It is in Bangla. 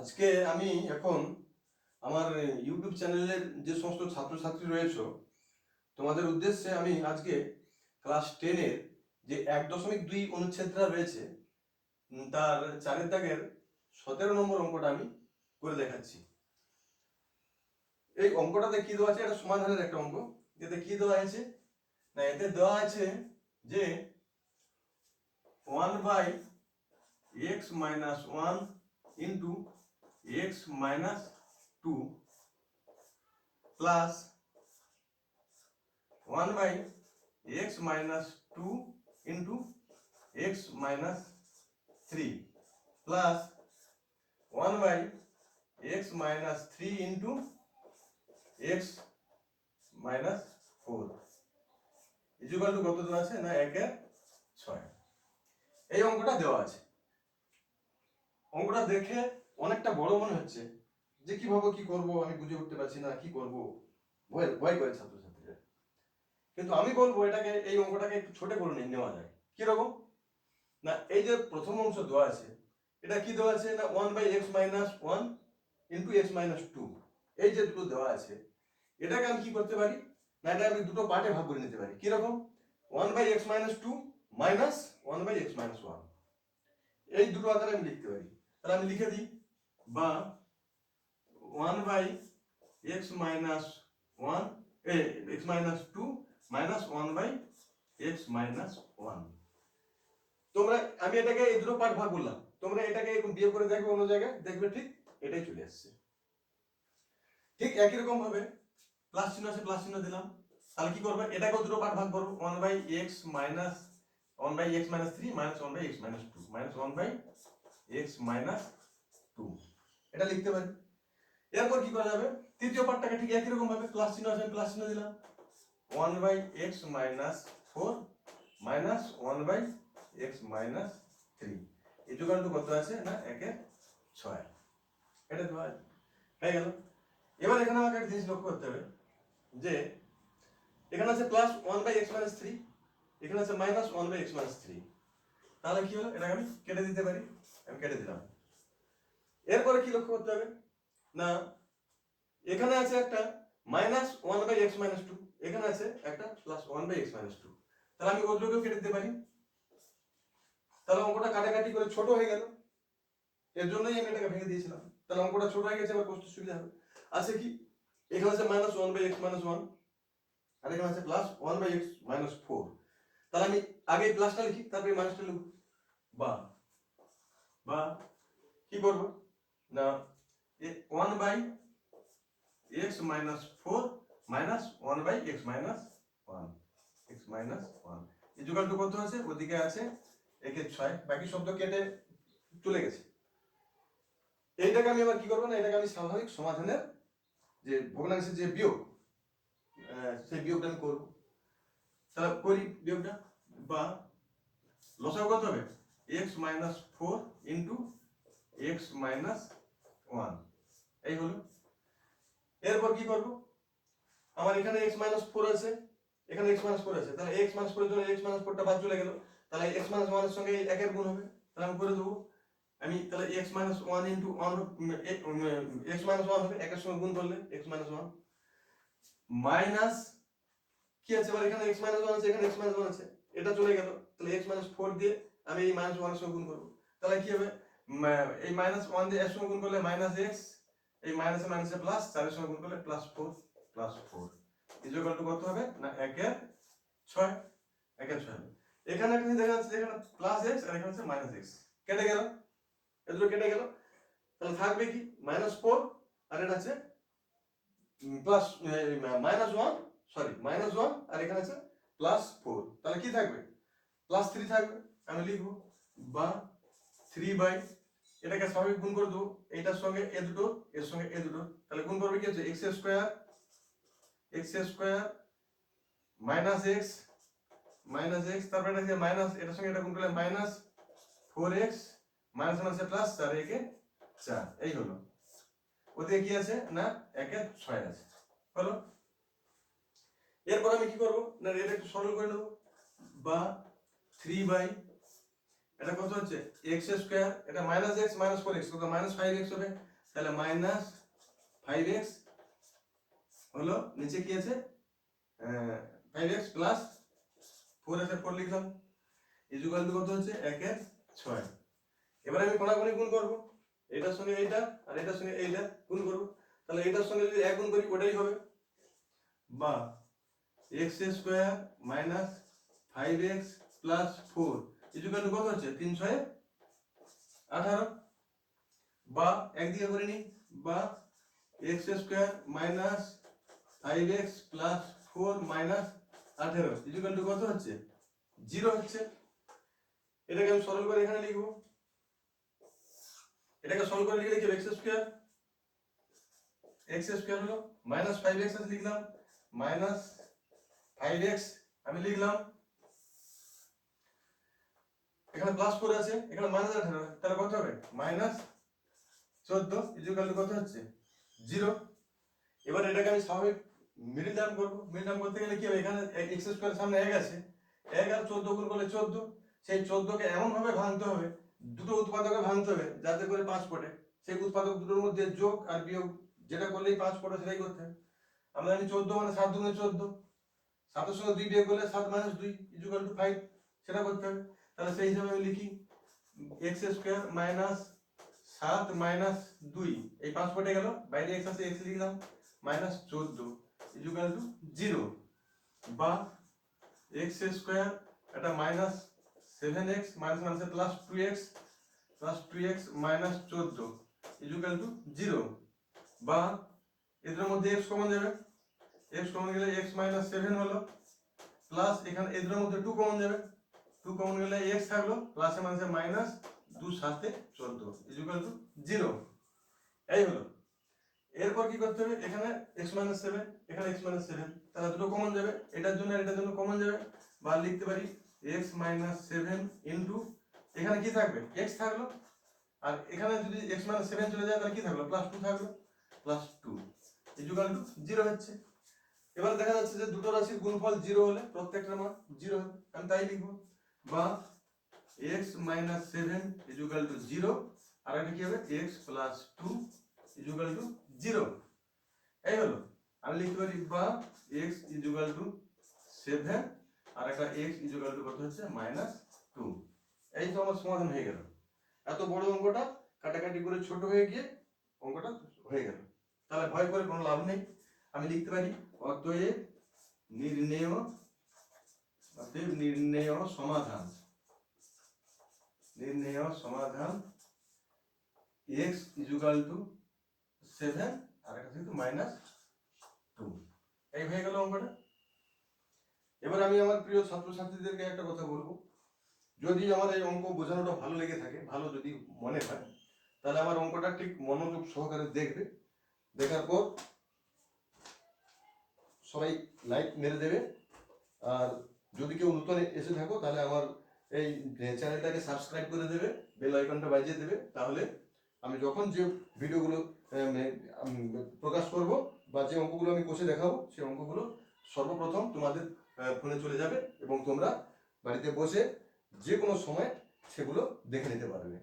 আজকে আমি এখন আমার ইউটিউব চ্যানেলের যে সমস্ত ছাত্রছাত্রী রয়েছে, তোমাদের উদ্দেশ্যে আমি আজকে ক্লাস টেনের যে এক দশমিক দুই অনুচ্ছেদটা রয়েছে তার চারের দাগের সতেরো নম্বর অঙ্কটা আমি করে দেখাচ্ছি। এই অঙ্কটাতে কি দেওয়া আছে? এটা সমাধানের একটা অঙ্ক। এতে কি দেওয়া আছে? না, এতে দেওয়া আছে যে one by x minus one into x minus two plus one by x minus two into x minus three plus one by x minus three into x minus four equal to কত দেওয়া আছে? না একের ছয়। এই অঙ্কটা দেওয়া আছে। অঙ্কটা দেখে অনেকটা বড় মনে হচ্ছে যে কীভাবে কি করব, আমি বুঝে উঠতে পারছি না, কি করব? ভয় ভয় করে ছাত্রছাত্রীরা। কিন্তু আমি বলব এটাকে, এই অঙ্কটাকে একটু ছোট করে নিয়ে নেওয়া যায়। কীরকম? না, এই যে প্রথম অংশ দেওয়া আছে, এটা কি দেওয়া আছে? না one by x minus one into x minus two এই যে দুটো দেওয়া আছে, এটাকে আমি কি করতে পারি? না এটা আমি দুটো পার্টে ভাগ করে নিতে পারি। কীরকম? One by x minus two minus one by x minus one এই দুটো আকারে আমি লিখতে পারি। তাহলে আমি লিখে দিই। বা one by x minus one x minus two minus one by x minus one তোমরা, আমি এটাকে এই দুটো পার্ট ভাগ করলাম। তোমরা এটাকে এরকম বিয়ে করে দেখবে অন্য জায়গায়, দেখবে ঠিক এটাই চলে আসছে। ঠিক একই রকম ভাবে প্লাস চিহ্ন আছে প্লাস চিহ্ন দিলাম। তাহলে কি করবে? এটাকেও দুটো পার্ট ভাগ করো one by x minus one by x minus three minus one by x minus two minus one by x minus two এটা লিখতে পারি। এরপর কি করা যাবে? তৃতীয় পার্টটাকে ঠিক একই রকম ভাবে প্লাস চিহ্ন আছে প্লাস চিহ্ন দিলাম। One by x minus four minus one by x minus three এই যোগানটু কত আছে না? একে ছয়। এটা দেওয়া। হয়ে। গেল। এবার এখানে আমাকে একটা জিনিস লক্ষ্য করতে হবে, যে এখানে আছে plus one by x minus three এখানে আছে minus one by x minus three তাহলে কি হলো? এটাকে আমি কেটে দিতে পারি। আমি কেটে দিলাম। এরপরে কি লক্ষ্য করতে হবে? না, এখানে আছে একটা minus one by x minus two এখানে আছে একটা plus one by x minus two তাহলে আমি ওগুলোকেও কেটে দিতে পারি। তাহলে অঙ্কটা কাটাকাটি করে ছোট হয়ে গেল। এর জন্যই আমি এটাকে ভেঙে দিয়েছিলাম। তাহলে অঙ্কটা ছোট হয়ে গেছে, এবার করতে সুবিধা হবে। আছে কি? এখানে আছে minus one by x minus one আর এখানে আছে plus one by x minus four তাহলে আমি আগে প্লাসটা লিখি, তারপরে মাইনাসটা লিখব। বা বা, কি করব? না one by x minus four minus one by x minus one x minus one equal to কত আছে? ওদিকে আছে একের ছয়। বাকি শব্দ কেটে চলে গেছে। এইটাকে আমি আবার কি করব না? এটাকে আমি স্বাভাবিক সমাধানের যে ভগ্নাংশের যে বিয়োগ সেই বিয়োগটা আমি করব। তাহলে করি বিয়োগটা। বা লসাগু কত হবে? X minus four into x minus one এই হলো এরপর কি করব আমার এখানে এক্স মাইনাস ফোর আছে এখানে এক্স মাইনাস ফোর আছে তাহলে এক্স মাইনাস ফোরের জন্য এক্স মাইনাস ফোরটা বাদ চলে গেল তাহলে এক্স মাইনাস ওয়ানের সঙ্গে একের গুণ হবে তাহলে আমি করে দেবো আমি তাহলে x minus one into one x minus one হবে একের সঙ্গে গুণ করলে এক্স মাইনাস ওয়ান মাইনাস কি আছে এবার এখানে এক্স মাইনাস ওয়ান আছে এখানে এক্স মাইনাস ওয়ান আছে এটা চলে গেল তাহলে এক্স মাইনাস ফোর দিয়ে আমি এই মাইনাস ওয়ানের সঙ্গে গুণ করব তাহলে কি হবে এই মাইনাস ওয়ান দিয়ে এর সঙ্গে গুণ করলে মাইনাস এক্স এই মাইনাসে মাইনাসে প্লাস চারের সঙ্গে গুণ করলে plus four plus four equal to কত হবে? না, একের ছয় একের ছয় এখানে একটা দেখা যাচ্ছে এখানে প্লাস এক্স আর এখানে হচ্ছে মাইনাস এক্স কেটে গেল? এ দুটো কেটে গেল? তাহলে থাকবে কি? মাইনাস ফোর আর এটা আছে plus minus one sorry minus one আর এখানে আছে প্লাস ফোর তাহলে কি থাকবে? প্লাস থ্রি থাকবে। আমি লিখব, বা থ্রি বাই এটাকে স্বাভাবিক গুণ করে দেবো। এইটার সঙ্গে এ দুটো, এর সঙ্গে এ দুটো। তাহলে গুণ করবে কি হচ্ছে? X square x square minus x minus x তারপরে এটা মাইনাস এটার সঙ্গে এটা গুণ করলে মাইনাস ফোর এক্স মাইনাস মাইনাসে প্লাস চার, একে চার। এই হলো। ওদিকে কি আছে? না, একে ছয় আছে। হলো? এরপর আমি কি করব? না, এটা একটু সরল করে নেব। বা থ্রি বাই এটা কত হচ্ছে? এক্স স্কোয়ার এটা minus x minus four x কত? মাইনাস ফাইভ এক্স হবে। তাহলে মাইনাস ফাইভ এক্স হলো নিচে কি আছে? ফাইভ এক্স প্লাস ফোর এসে ফোর লিখলাম। ইজুকাল কত হচ্ছে? একের ছয়। এবার আমি কোনাগুনি গুণ করব। এটার সঙ্গে এইটা আর এটার সঙ্গে এইটা গুণ করব। তাহলে এটার সঙ্গে যদি এক গুণ করি, ওটাই হবে। বা x square minus five x plus four equal কত হচ্ছে? তিন আঠারো? বা একদিকে করে নিই। বা x square minus five x plus four minus আঠেরো। ইজুকাল টু কত হচ্ছে? জিরো হচ্ছে। এটাকে আমি সরল করে এখানে লিখব। এটাকে সরল করে লিখলে কি এক্স স্কোয়ার। এক্স স্কোয়ার হলো মাইনাস ফাইভ এক্স লিখলাম। মাইনাস ফাইভ এক্স আমি লিখলাম। এখানে প্লাস ফোর আছে, এখানে মাইনাস আঠারো তাহলে কত হবে? মাইনাস চোদ্দ ইজুকাল কত হচ্ছে? জিরো এবার এটাকে আমি স্বাভাবিক মিডিল টার্ম করব। মিডিল টার্ম করতে গেলে কি হবে? এখানে এক্স স্কোয়ার সামনে এক আছে। এক আর চোদ্দ গুণ করলে চোদ্দ। সেই চোদ্দকে এমন ভাবে ভাঙতে হবে, দুটো উৎপাদকে ভাঙতে হবে, যাতে করে পাঁচ পড়ে। সেই উৎপাদক দুটোর মধ্যে যোগ আর বিয়োগ, যেটা করলেই পাঁচ পড়ে সেটাই করতে হবে। আমরা জানি চোদ্দ মানে সাত দুগুণে চোদ্দ। সাতের সঙ্গে দুই বিয়োগ করলে সাত মাইনাস দুই ইজুকাল টু ফাইভ সেটা করতে হবে। তাহলে সেই হিসাবে আমি লিখি এক্স স্কোয়ার মাইনাস সাত মাইনাস দুই। এই পাঁচ পটে গেল, বাইরে এক্স আছে এক্স লিখলাম মাইনাস চোদ্দ ইজুকাল টু জিরো বা এক্স স্কোয়ার এটা মাইনাস সেভেন এক্স মাইনাস মাইনাসে plus two x plus two x minus চোদ্দ ইজুকাল টু জিরো বা এদের মধ্যে এক্স কমন যাবে। এক্স কমন গেলে এক্স মাইনাস সেভেন হলো প্লাস এখানে এদের মধ্যে টু কমন যাবে। টু কমন গেলে এক্স থাকল প্লাসে মাইনাসে মাইনাস দু সাতে চোদ্দ ইজুকাল টু জিরো এই হলো। এরপর কি করতে হবে? এখানে এক্স মাইনাস সেভেন এখানে এক্স মাইনাস সেভেন তাহলে দুটো কমন যাবে। এটার জন্য এটার জন্য কমন যাবে। বা লিখতে পারি এক্স মাইনাস সেভেন ইন্টু এখানে কি থাকবে? এক্স থাকল। আর এখানে যদি এক্স মাইনাস সেভেন চলে যায়, তাহলে কি থাকল? প্লাস টু থাকল। Plus two equal to zero হচ্ছে। এবার দেখা যাচ্ছে যে দুটো রাশির গুণফল জিরো হলে প্রত্যেকটার মান জিরো হবে আমি তাই লিখব। বা x minus seven equal to zero আর একটা কি হবে? X plus two equal to zero এই হলো, আমি লিখতে পারি বা এক্স ইজুকাল টু সেভেন আর একটা এক্স ইজুকাল টু কত হচ্ছে? মাইনাস টু এই তো সমাধান হয়ে গেল। এত বড় অঙ্কটা কাটাকাটি করে ছোট হয়ে গিয়ে অঙ্কটা হয়ে গেল। তাহলে ভয় করে কোনো লাভ নেই। আমি লিখতে পারি, অতএব নির্ণেয় অতএব নির্ণেয় সমাধান। নির্ণেয় সমাধান। এক্স ইজুকাল টু সেভেন আর একটা কিন্তু মাইনাস টু এই হয়ে গেল অঙ্কটা। এবার আমি আমার প্রিয় ছাত্রছাত্রীদেরকে একটা কথা বলব। যদি আমার এই অঙ্ক বোঝানোটা ভালো লেগে থাকে, ভালো যদি মনে হয়, তাহলে আমার অঙ্কটা ঠিক মনোযোগ সহকারে দেখবে। দেখার পর সবাই লাইক মেরে দেবে। আর যদি কেউ নতুন এসে থাকো তাহলে আমার এই চ্যানেলটাকে সাবস্ক্রাইব করে দেবে বেল আইকনটা বাজিয়ে দেবে তাহলে আমি যখন যে ভিডিওগুলো আম, প্রকাশ করব বা যে অঙ্কগুলো আমি কষে দেখাবো সেই অঙ্কগুলো সর্বপ্রথম তোমাদের ফোনে চলে যাবে এবং তোমরা বাড়িতে বসে যে কোনো সময় সেগুলো দেখে নিতে পারবে।